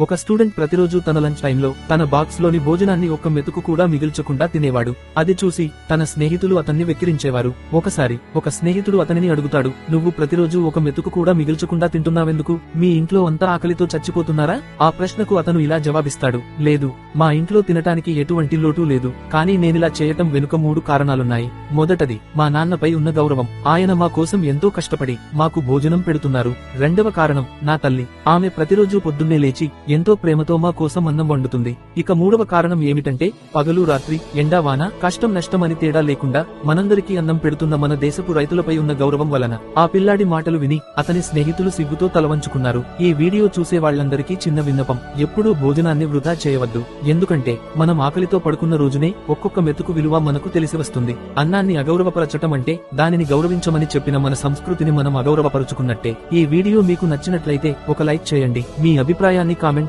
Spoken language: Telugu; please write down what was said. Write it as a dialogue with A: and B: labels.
A: ఒక స్టూడెంట్ ప్రతిరోజు తన లంచ్ టైంలో తన బాక్స్లోని భోజనాన్ని ఒక్క మెతుకు కూడా మిగిల్చకుండా తినేవాడు. అది చూసి తన స్నేహితులు అతన్ని వెక్కిరించేవారు. ఒకసారి ఒక స్నేహితుడు అతనిని అడుగుతాడు నువ్వు ప్రతిరోజు ఒక మెతుకు కూడా మిగిల్చకుండా తింటున్నావెందుకు? మీ ఇంట్లో అంతా ఆకలితో చచ్చిపోతున్నారా? ఆ ప్రశ్నకు అతను ఇలా జవాబిస్తాడు లేదు మా ఇంట్లో తినటానికి ఎటువంటి లోటు లేదు కానీ నేనిలా చేయటం వెనుక మూడు కారణాలున్నాయి. మొదటది మా నాన్నపై ఉన్న గౌరవం. ఆయన మా కోసం ఎంతో కష్టపడి మాకు భోజనం పెడుతున్నారు. రెండవ కారణం నా తల్లి. ఆమె ప్రతిరోజు పొద్దున్నే లేచి ఎంతో ప్రేమతో మా కోసం అన్నం వండుతుంది. ఇక మూడవ కారణం ఏమిటంటే పగలు రాత్రి ఎండా వాన కష్టం నష్టం అని తేడా లేకుండా మనందరికీ అన్నం పెడుతున్న మన దేశపు రైతులపై ఉన్న గౌరవం వలన. ఆ పిల్లాడి మాటలు విని అతని స్నేహితులు సిగ్గుతో తలవంచుకున్నారు. ఈ వీడియో చూసే వాళ్ళందరికీ చిన్న విన్నపం. ఎప్పుడూ భోజనాన్ని వృధా చేయవద్దు. ఎందుకంటే మనం ఆకలితో పడుకున్న రోజునే ఒక్కొక్క మెతుకు విలువ మనకు తెలిసి వస్తుంది. అన్నాన్ని అగౌరవపరచటం అంటే దానిని గౌరవించమని చెప్పిన మన సంస్కృతిని మనం అగౌరవపరుచుకున్నట్టే. ఈ వీడియో మీకు నచ్చినట్లయితే ఒక లైక్ చేయండి. మీ అభిప్రాయాన్ని కామెంట్